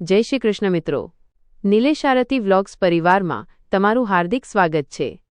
જય શ્રી કૃષ્ણ મિત્રો. નિલેશ વ્લોગ્સ પરિવારમાં તમારું હાર્દિક સ્વાગત છે.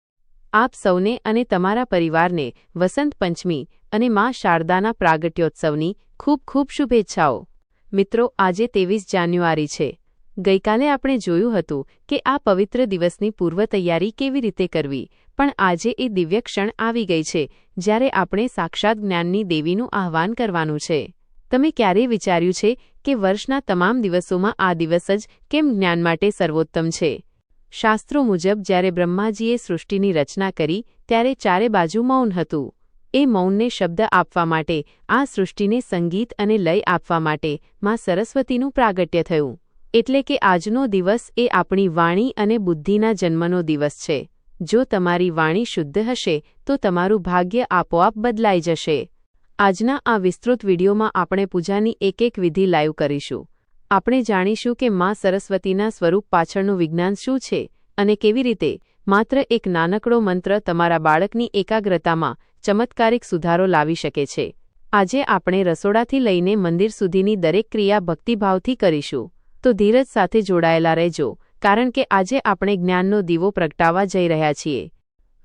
આપ સૌને અને તમારા પરિવારને વસંત પંચમી અને મા શારદાના પ્રાગટ્યોત્સવની ખૂબ ખૂબ શુભેચ્છાઓ. મિત્રો, આજે ત્રેવીસ જાન્યુઆરી છે. ગઈકાલે આપણે જોયું હતું કે આ પવિત્ર દિવસની પૂર્વ તૈયારી કેવી રીતે કરવી, પણ આજે એ દિવ્ય ક્ષણ આવી ગઈ છે, જ્યારે આપણે સાક્ષાત જ્ઞાનની દેવીનું આહ્વાન કરવાનું છે. તમે ક્યારેય વિચાર્યું છે કે વર્ષના તમામ દિવસોમાં આ દિવસ જ કેમ જ્ઞાન માટે સર્વોત્તમ છે? શાસ્ત્રો મુજબ, જ્યારે બ્રહ્માજીએ સૃષ્ટિની રચના કરી, ત્યારે ચારે બાજુ મૌન હતું. એ મૌનને શબ્દ આપવા માટે, આ સૃષ્ટિને સંગીત અને લય આપવા માટે માં સરસ્વતીનું પ્રાગટ્ય થયું. એટલે કે આજનો દિવસ એ આપણી વાણી અને બુદ્ધિના જન્મનો દિવસ છે. જો તમારી વાણી શુદ્ધ હશે, તો તમારું ભાગ્ય આપોઆપ બદલાઈ જશે. આજના આ વિસ્તૃત વિડીયોમાં આપણે પૂજાની એક એક વિધિ લાઈવ કરીશું. આપણે જાણીશું કે માં સરસ્વતીના સ્વરૂપ પાછળનું વિજ્ઞાન શું છે અને કેવી રીતે માત્ર એક નાનકડો મંત્ર તમારા બાળકની એકાગ્રતામાં ચમત્કારિક સુધારો લાવી શકે છે. આજે આપણે રસોડાથી લઈને મંદિર સુધીની દરેક ક્રિયા ભક્તિભાવથી કરીશું. તો ધીરજ સાથે જોડાયેલા રહેજો, કારણ કે આજે આપણે જ્ઞાનનો દીવો પ્રગટાવવા જઈ રહ્યા છીએ.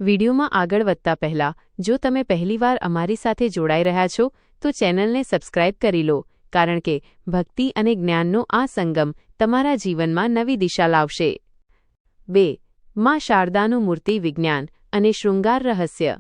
વિડીયોમાં આગળ વધતા પહેલા, જો તમે પહેલીવાર અમારી સાથે જોડાઈ રહ્યા છો, તો ચેનલને સબસ્ક્રાઇબ કરી લો, કારણ કે ભક્તિ અને જ્ઞાનનો આ સંગમ તમારા જીવનમાં નવી દિશા લાવશે. બે, માં શારદાનું મૂર્તિ વિજ્ઞાન અને શૃંગાર રહસ્ય.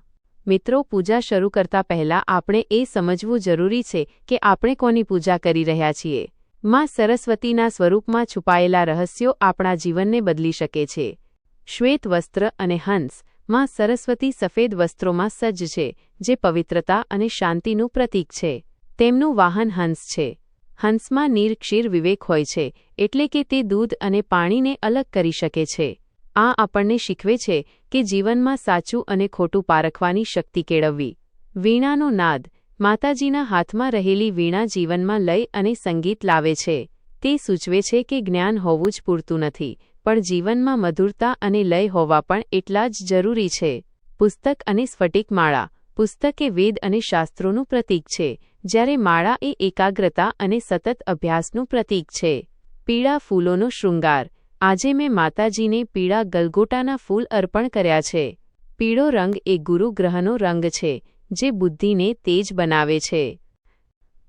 મિત્રો, પૂજા શરૂ કરતા પહેલા આપણે એ સમજવું જરૂરી છે કે આપણે કોની પૂજા કરી રહ્યા છીએ. માં સરસ્વતીના સ્વરૂપમાં છુપાયેલા રહસ્યો આપણા જીવનને બદલી શકે છે. શ્વેત વસ્ત્ર અને હંસ માં સરસ્વતી સફેદ વસ્ત્રોમાં સજ્જ છે, જે પવિત્રતા અને શાંતિનું પ્રતીક છે. તેમનું વાહન હંસ છે. હંસમાં નિરક્ષીર વિવેક હોય છે, એટલે કે તે દૂધ અને પાણીને અલગ કરી શકે છે. આ આપણને શીખવે છે કે જીવનમાં સાચું અને ખોટું પારખવાની શક્તિ કેળવવી. વીણાનો નાદ, માતાજીના હાથમાં રહેલી વીણા જીવનમાં લય અને સંગીત લાવે છે. તે સૂચવે છે કે જ્ઞાન હોવું જ પૂરતું નથી. પણ જીવનમાં મધુરતા અને લય હોવા પણ એટલા જ જરૂરી છે. પુસ્તક અને સ્ફટિક માળા. પુસ્તક એ વેદ અને શાસ્ત્રોનું પ્રતીક છે, જ્યારે માળા એ એકાગ્રતા અને સતત અભ્યાસનું પ્રતીક છે. પીળા ફૂલોનો શૃંગાર. આજે મેં માતાજીને પીળા ગલગોટાના ફૂલ અર્પણ કર્યા છે. પીળો રંગ એ ગુરુ ગ્રહનો રંગ છે, જે બુદ્ધિને તેજ બનાવે છે.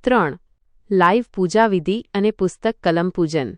ત્રણ. લાઈવ પૂજાવિધિ અને પુસ્તક કલમ પૂજન.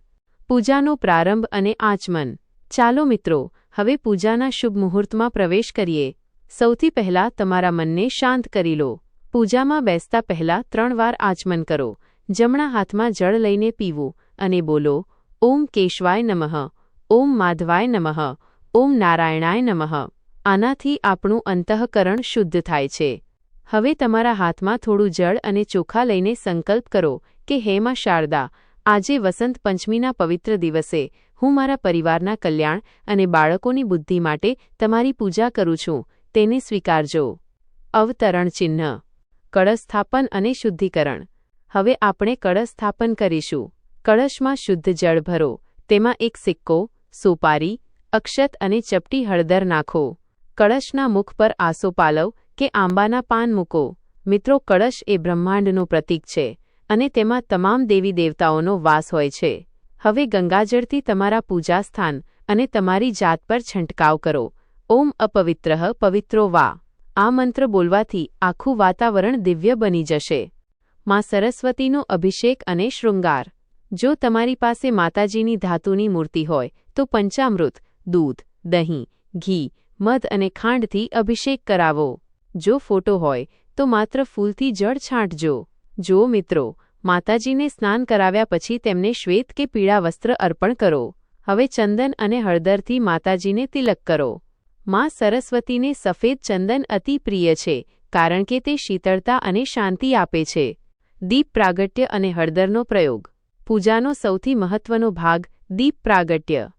પૂજાનો પ્રારંભ અને આચમન. ચાલો મિત્રો, હવે પૂજાના શુભ મુહૂર્તમાં પ્રવેશ કરીએ. સૌથી પહેલા તમારા મનને શાંત કરી લો. પૂજામાં બેસતા પહેલા ત્રણ વાર આચમન કરો. જમણા હાથમાં જળ લઈને પીવું અને બોલો, ઓમ કેશવાય નમઃ, ઓમ માધવાય નમઃ, ઓમ નારાયણાય નમઃ. આનાથી આપણું અંતઃકરણ શુદ્ધ થાય છે. હવે તમારા હાથમાં થોડું જળ અને ચોખા લઈને સંકલ્પ કરો કે હેમાં શારદા આજે વસંત પંચમીના પવિત્ર દિવસે હું મારા પરિવારના કલ્યાણ અને બાળકોની બુદ્ધિ માટે તમારી પૂજા કરું છું, તેને સ્વીકારજો. અવતરણ ચિહ્ન. કળસ્થાપન અને શુદ્ધિકરણ. હવે આપણે કળસ્થાપન કરીશું. કળશમાં શુદ્ધ જળ ભરો. તેમાં એક સિક્કો, સોપારી, અક્ષત અને ચપટી હળદર નાખો. કળશના મુખ પર આસો પાલવ કે આંબાના પાન મૂકો. મિત્રો, કળશ એ બ્રહ્માંડનું પ્રતીક છે. અને તેમાં તમામ દેવી દેવતાઓનો વાસ હોય છે. હવે ગંગાજળથી તમારા પૂજાસ્થાન અને તમારી જાત પર છંટકાવ કરો. ઓમ અપવિત્ર પવિત્રો વા. આ મંત્ર બોલવાથી આખું વાતાવરણ દિવ્ય બની જશે. માં સરસ્વતીનો અભિષેક અને શૃંગાર. જો તમારી પાસે માતાજીની ધાતુની મૂર્તિ હોય, તો પંચામૃત, દૂધ, દહીં, ઘી, મધ અને ખાંડથી અભિષેક કરાવો. જો ફોટો હોય, તો માત્ર ફૂલથી જળ છાંટજો. જો મિત્રો માતાજીને સ્નાન કરાવ્યા પછી તેમને શ્વેત કે પીળા વસ્ત્ર અર્પણ કરો. હવે ચંદન અને હળદરથી માતાજીને તિલક કરો. માં સરસ્વતીને સફેદ ચંદન અતિ પ્રિય છે, કારણ કે તે શીતળતા અને શાંતિ આપે છે. દીપ પ્રાગટ્ય અને હળદરનો પ્રયોગ. પૂજાનો સૌથી મહત્વનો ભાગ, દીપ પ્રાગટ્ય.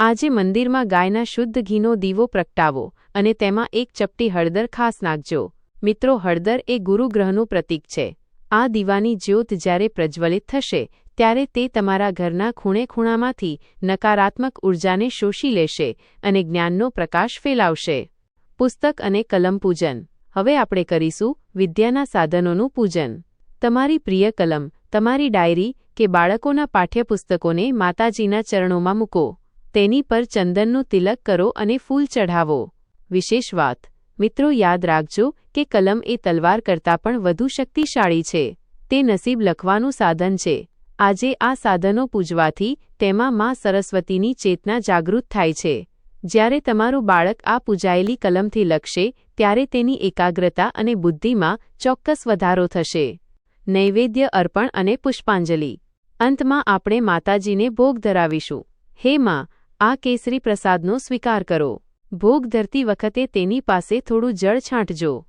આજે મંદિરમાં ગાયના શુદ્ધ ઘીનો દીવો પ્રગટાવો અને તેમાં એક ચપટી હળદર ખાસ નાખજો. મિત્રો, હળદર એ ગુરુગ્રહનું પ્રતીક છે. આ દીવાની જ્યોત જ્યારે પ્રજ્વલિત થશે, ત્યારે તે તમારા ઘરના ખૂણે ખૂણામાંથી નકારાત્મક ઉર્જાને શોષી લેશે અને જ્ઞાનનો પ્રકાશ ફેલાવશે. પુસ્તક અને કલમ પૂજન. હવે આપણે કરીશું વિદ્યાના સાધનોનું પૂજન. તમારી પ્રિય કલમ, તમારી ડાયરી કે બાળકોના પાઠ્યપુસ્તકોને માતાજીના ચરણોમાં મૂકો. તેની પર ચંદનનું તિલક કરો અને ફૂલ ચઢાવો. વિશેષ વાત. મિત્રો યાદ રાખજો કે કલમ એ તલવાર કરતાં પણ વધુ શક્તિશાળી છે. તે નસીબ લખવાનું સાધન છે. આજે આ સાધનો પૂજવાથી તેમાં માં સરસ્વતીની ચેતના જાગૃત થાય છે. જ્યારે તમારું બાળક આ પૂજાયેલી કલમથી લખશે, ત્યારે તેની એકાગ્રતા અને બુદ્ધિમાં ચોક્કસ વધારો થશે. નૈવેદ્ય અર્પણ અને પુષ્પાંજલિ. અંતમાં આપણે માતાજીને ભોગ ધરાવીશું. હે માં, આ કેસરી પ્રસાદનો સ્વીકાર કરો. ભોગ ધરતી વખતે તેની પાસે થોડું જળ છાંટજો.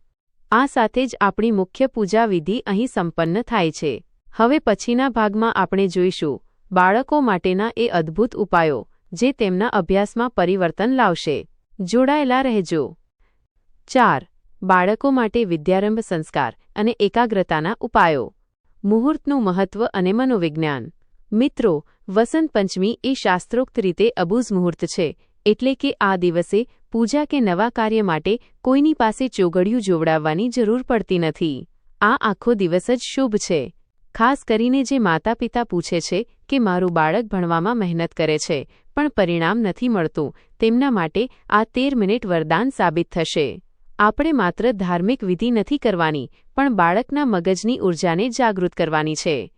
આ સાથે જ આપણી મુખ્ય પૂજા વિધિ અહીં સંપન્ન થાય છે. હવે પછીના ભાગમાં આપણે જોઈશું બાળકો માટેના એ અદ્ભુત ઉપાયો, જે તેમના અભ્યાસમાં પરિવર્તન લાવશે. જોડાયેલા રહેજો. ચાર, બાળકો માટે વિદ્યારંભ સંસ્કાર અને એકાગ્રતાના ઉપાયો. મુહૂર્તનું મહત્વ અને મનોવિજ્ઞાન. મિત્રો, વસંત પંચમી એ શાસ્ત્રોક્ત રીતે અબૂઝ મુહૂર્ત છે. એટલે કે આ દિવસે પૂજા કે નવા કાર્ય માટે કોઈની પાસે ચોગડિયું જોવડાવવાની જરૂર પડતી નથી. આ આખો દિવસ જ શુભ છે. ખાસ કરીને જે માતા પિતા પૂછે છે કે મારું બાળક ભણવામાં મહેનત કરે છે, પણ પરિણામ નથી મળતું, તેમના માટે આ તેર મિનિટ વરદાન સાબિત થશે. આપણે માત્ર ધાર્મિક વિધિ નથી કરવાની, પણ બાળકના મગજની ઊર્જાને જાગૃત કરવાની છે.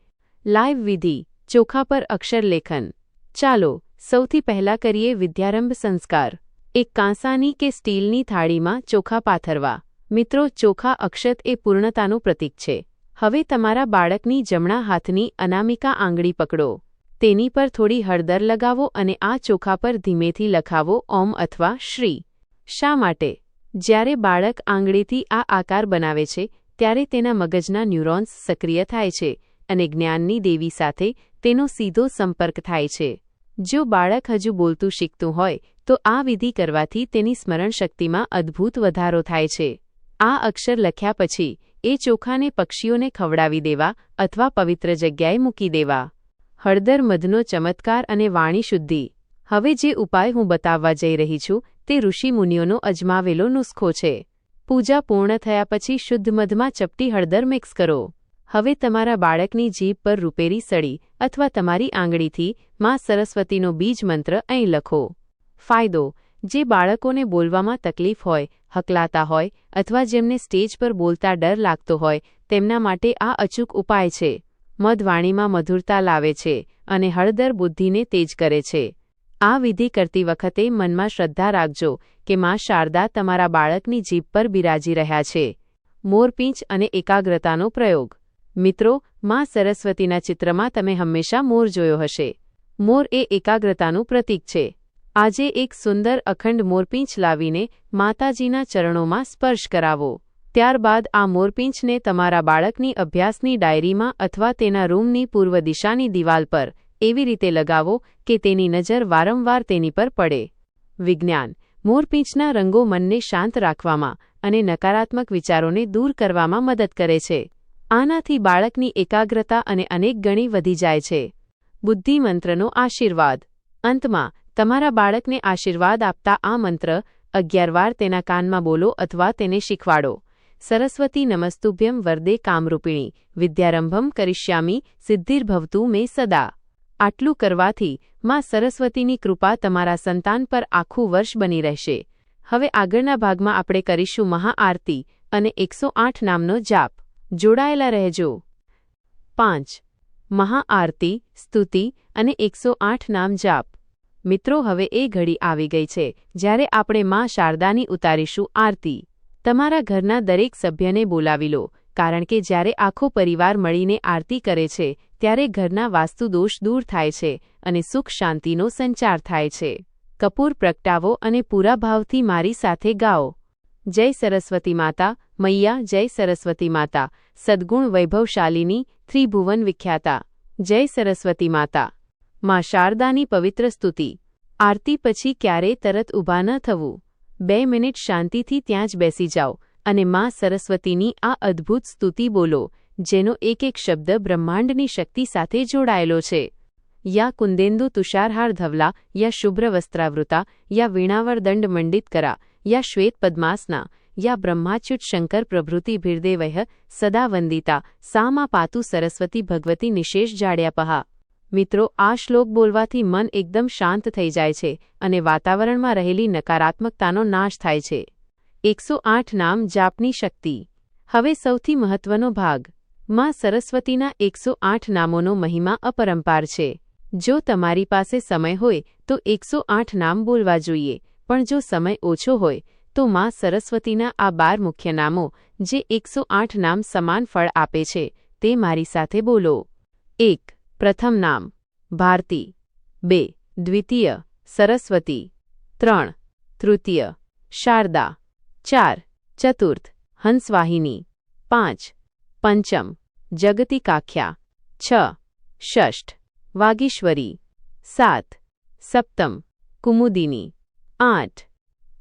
લાઈવ વિધિ, ચોખા પર અક્ષરલેખન ચાલો સૌથી પહેલા કરીએ વિદ્યારંભ સંસ્કાર. એક કાંસાની કે સ્ટીલની થાળીમાં ચોખા પાથરવા. મિત્રો, ચોખા અક્ષત એ પૂર્ણતાનું પ્રતીક છે. હવે તમારા બાળકની જમણા હાથની અનામિકા આંગળી પકડો. તેની પર થોડી હળદર લગાવો અને આ ચોખા પર ધીમેથી લખાવો ઓમ અથવા શ્રી. શા માટે? જ્યારે બાળક આંગળીથી આ આકાર બનાવે છે, ત્યારે તેના મગજના ન્યુરોન્સ સક્રિય થાય છે અને જ્ઞાનની દેવી સાથે તેનો સીધો સંપર્ક થાય છે. જો બાળક હજુ બોલતું શીખતું હોય, તો આ વિધિ કરવાથી તેની સ્મરણશક્તિમાં અદ્ભુત વધારો થાય છે. આ અક્ષર લખ્યા પછી, એ ચોખાને પક્ષીઓને ખવડાવી દેવા અથવા પવિત્ર જગ્યાએ મૂકી દેવા. હળદર મધનો ચમત્કાર અને વાણી શુદ્ધિ. હવે જે ઉપાય હું બતાવવા જઈ રહી છું, તે ઋષિમુનિઓનો અજમાવેલો નુસ્ખો છે. પૂજા પૂર્ણ થયા પછી શુદ્ધ મધમાં ચપટી હળદર મિક્સ કરો. હવે તમારા બાળકની જીભ પર રૂપેરી સળી અથવા તમારી આંગળીથી માં સરસ્વતીનો બીજ મંત્ર અહીં લખો. ફાયદો, જે બાળકોને બોલવામાં તકલીફ હોય, હકલાતા હોય, અથવા જેમને સ્ટેજ પર બોલતા ડર લાગતો હોય, તેમના માટે આ અચૂક ઉપાય છે. મધ વાણીમાં મધુરતા લાવે છે અને હળદર બુદ્ધિને તેજ કરે છે. આ વિધિ કરતી વખતે મનમાં શ્રદ્ધા રાખજો કે માં શારદા તમારા બાળકની જીભ પર બિરાજી રહ્યા છે. મોરપીંચ અને એકાગ્રતાનો પ્રયોગ. મિત્રો, માં સરસ્વતીના ચિત્રમાં તમે હંમેશા મોર જોયો હશે. મોર એ એકાગ્રતાનું પ્રતીક છે. આજે એક સુંદર અખંડ મોરપીંછ લાવીને માતાજીના ચરણોમાં સ્પર્શ કરાવો. ત્યારબાદ આ મોરપીંછને તમારા બાળકની અભ્યાસની ડાયરીમાં અથવા તેના રૂમની પૂર્વ દિશાની દિવાલ પર એવી રીતે લગાવો કે તેની નજર વારંવાર તેની પર પડે. વિજ્ઞાન. મોરપીંછના રંગો મનને શાંત રાખવામાં અને નકારાત્મક વિચારોને દૂર કરવામાં મદદ કરે છે. આનાથી બાળકની એકાગ્રતા અને અનેક ગણી વધી જાય છે. બુદ્ધિમંત્રનો આશીર્વાદ. અંતમાં, તમારા બાળકને આશીર્વાદ આપતા આ મંત્ર, અગિયાર વાર તેના કાનમાં બોલો અથવા તેને શીખવાડો. સરસ્વતી નમસ્તુભ્યમ વરદે કામરૂપિણી. વિદ્યારંભમ કરિષ્યામી, સિદ્ધિર્ભવતુ મેં સદા. આટલું કરવાથી, માં સરસ્વતીની કૃપા તમારા સંતાન પર આખું વર્ષ બની રહેશે. હવે આગળના ભાગમાં આપણે કરીશું મહાઆરતી અને એકસો આઠ નામનો જાપ. જોડાયેલા રહેજો. પાંચ. મહાઆરતી, સ્તુતિ અને એકસો આઠ નામ જાપ. મિત્રો, હવે એ ઘડી આવી ગઈ છે, જ્યારે આપણે માં શારદાની ઉતારીશું આરતી. તમારા ઘરના દરેક સભ્યને બોલાવી લો, કારણ કે જ્યારે આખો પરિવાર મળીને આરતી કરે છે, ત્યારે ઘરના વાસ્તુદોષ દૂર થાય છે અને સુખ શાંતિનો સંચાર થાય છે. કપૂર પ્રગટાવો અને પૂરા ભાવથી મારી સાથે ગાઓ. જય સરસ્વતી માતા મૈયા જય સરસ્વતી માતા. સદ્ગુણ વૈભવશાલિની ત્રિભુવન વિખ્યાતા. જય સરસ્વતી માતા. માં શારદાની પવિત્ર સ્તુતિ. આરતી પછી ક્યારેય તરત ઊભા ન થવું. બે મિનિટ શાંતિથી ત્યાં જ બેસી જાઓ અને માં સરસ્વતીની આ અદ્ભુત સ્તુતિ બોલો, જેનો એક એક શબ્દ બ્રહ્માંડની શક્તિ સાથે જોડાયેલો છે. યા કુંદેન્દુ તુષારહાર ધવલા, યા શુભ્ર વસ્ત્રાવૃતા, યા વીણાવર દંડ મંડિત કરા, યા શ્વેત પદ્માસના યા બ્રહ્માચ્યુત શંકર પ્રભૃતિ ભીર્દેવય સદા વંદિતા સામા પાતુ સરસ્વતી ભગવતી નિશેષ જાડ્યા પહા મિત્રો આ શ્લોક બોલવાથી મન એકદમ શાંત થઈ જાય છે અને વાતાવરણમાં રહેલી નકારાત્મકતાનો નાશ થાય છે। એકસો આઠ નામ જાપની શક્તિ। હવે સૌથી મહત્વનો ભાગ। માં સરસ્વતીના એકસો આઠ નામોનો મહિમા અપરંપાર છે। જો તમારી પાસે સમય હોય તો એકસો આઠ નામ બોલવા જોઈએ, પણ જો સમય ઓછો હોય તો માં સરસ્વતીના આ બાર મુખ્ય નામો, જે એકસો આઠ નામ સમાન ફળ આપે છે, તે મારી સાથે બોલો. એક, પ્રથમ નામ, ભારતી. બે, દ્વિતીય, સરસ્વતી. ત્રણ, તૃતીય, શારદા. ચાર, ચતુર્થ, હંસવાહિની. પાંચ, પંચમ, જગતિકાખ્યા. છ, ષષ્ઠ, વાગીશ્વરી. સાત, સપ્તમ, કુમુદિની. આઠ,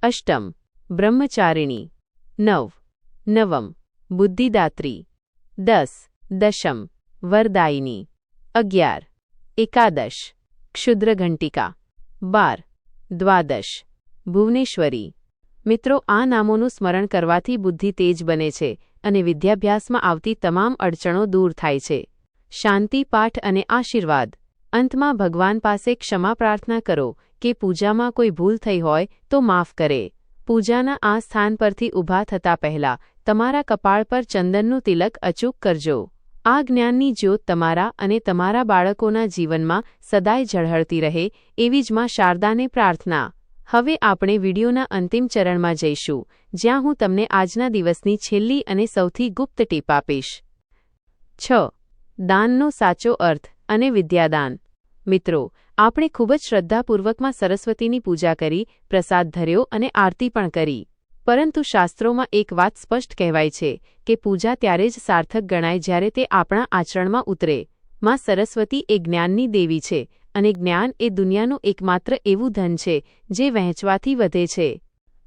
અષ્ટમ બ્રહ્મચારિણી. નવ. નવમ. બુદ્ધિદાત્રી. દસ. દશમ. વરદાયિની. અગિયાર. એકાદશ. ક્ષુદ્રઘંટિકા. બાર. દ્વાદશ. ભુવનેશ્વરી. મિત્રો, આ નામોનું સ્મરણ કરવાથી બુદ્ધિ તેજ બને છે અને વિદ્યાભ્યાસમાં આવતી તમામ અડચણો દૂર થાય છે. શાંતિ, પાઠ અને આશીર્વાદ. અંતમાં ભગવાન પાસે ક્ષમા પ્રાર્થના કરો કે પૂજામાં કોઈ ભૂલ થઈ હોય તો માફ કરે. પૂજાના આ સ્થાન પરથી ઊભા થતા પહેલા, તમારા કપાળ પર ચંદનનું તિલક અચૂક કરજો. આ જ્ઞાનની જ્યોત તમારા અને તમારા બાળકોના જીવનમાં સદાય ઝળહળતી રહે, એવી જ માં શારદાને પ્રાર્થના. હવે આપણે વિડીયોના અંતિમ ચરણમાં જઈશું, જ્યાં હું તમને આજના દિવસની છેલ્લી અને સૌથી ગુપ્ત ટીપ આપીશ. છ. દાનનો સાચો અર્થ અને વિદ્યાદાન. મિત્રો, આપણે ખૂબ જ શ્રદ્ધાપૂર્વકમાં સરસ્વતીની પૂજા કરી, પ્રસાદ ધર્યો અને આરતી પણ કરી. પરંતુ શાસ્ત્રોમાં એક વાત સ્પષ્ટ કહેવાય છે કે પૂજા ત્યારે જ સાર્થક ગણાય જ્યારે તે આપણા આચરણમાં ઉતરે. માં સરસ્વતી એ જ્ઞાનની દેવી છે અને જ્ઞાન એ દુનિયાનું એકમાત્ર એવું ધન છે જે વહેંચવાથી વધે છે.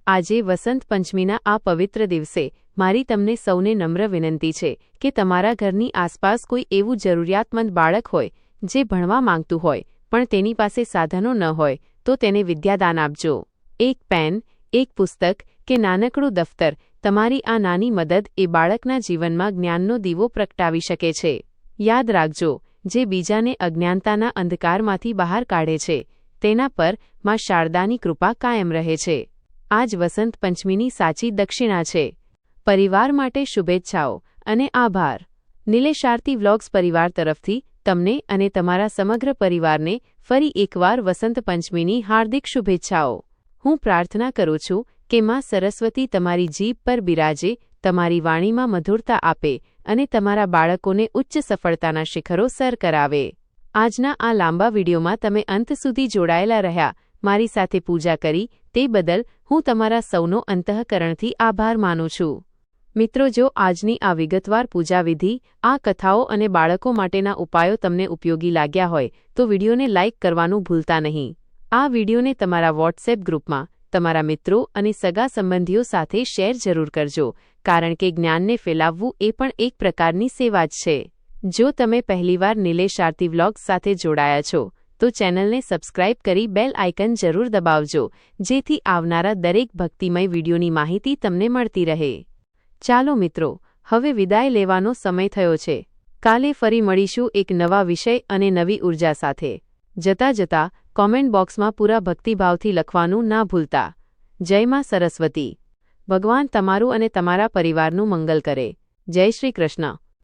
આજે વસંત પંચમીના આ પવિત્ર દિવસે મારી તમને સૌને નમ્ર વિનંતી છે કે તમારા ઘરની આસપાસ કોઈ એવું જરૂરિયાતમંદ બાળક હોય જે ભણવા માંગતું હોય, પણ તેની પાસે સાધનો ન હોય, તો તેને વિદ્યાદાન આપજો. એક પેન, એક પુસ્તક કે નાનકડું દફતર, તમારી આ નાની મદદ એ બાળકના જીવનમાં જ્ઞાનનો દીવો પ્રગટાવી શકે છે. યાદ રાખજો, જે બીજાને અજ્ઞાનતાના અંધકારમાંથી બહાર કાઢે છે, તેના પરમાં શારદાની કૃપા કાયમ રહે છે. આજ વસંત પંચમીની સાચી દક્ષિણા છે. પરિવાર માટે શુભેચ્છાઓ અને આભાર. નિલેશારતી વ્લોગ્સ પરિવાર તરફથી તમને અને તમારા સમગ્ર પરિવારને ફરી એકવાર વસંત પંચમીની હાર્દિક શુભેચ્છાઓ. હું પ્રાર્થના કરું છું કે માં સરસ્વતી તમારી જીભ પર બિરાજે, તમારી વાણીમાં મધુરતા આપે અને તમારા બાળકોને ઉચ્ચ સફળતાના શિખરો સર કરાવે. આજના આ લાંબા વિડીયોમાં તમે અંત સુધી જોડાયેલા રહ્યા, મારી સાથે પૂજા કરી, તે બદલ હું તમારા સૌનો અંતઃકરણથી આભાર માનું છું. મિત્રો, જો આજની આ વિગતવાર પૂજાવિધિ, આ કથાઓ અને બાળકો માટેના ઉપાયો તમને ઉપયોગી લાગ્યા હોય, તો વિડીયોને લાઇક કરવાનું ભૂલતા નહીં. આ વિડીયોને તમારા વોટ્સએપ ગ્રુપમાં, તમારા મિત્રો અને સગા સંબંધીઓ સાથે શેર જરૂર કરજો, કારણ કે જ્ઞાનને ફેલાવવું એ પણ એક પ્રકારની સેવા જ છે. જો તમે પહેલીવાર નિલેશ આરતી વ્લોગ્સ સાથે જોડાયા છો, તો ચેનલને સબસ્ક્રાઇબ કરી બેલ આઇકન જરૂર દબાવજો, જેથી આવનારા દરેક ભક્તિમય વિડીયોની માહિતી તમને મળતી રહે. ચાલો મિત્રો, હવે વિદાય લેવાનો સમય થયો છે. કાલે ફરી મળીશું એક નવા વિષય અને નવી ઊર્જા સાથે. જતા જતા કોમેન્ટ બોક્સમાં પૂરા ભક્તિભાવથી લખવાનું ના ભૂલતા. જય માં સરસ્વતી. ભગવાન તમારું અને તમારા પરિવારનું મંગલ કરે. જય શ્રી કૃષ્ણ.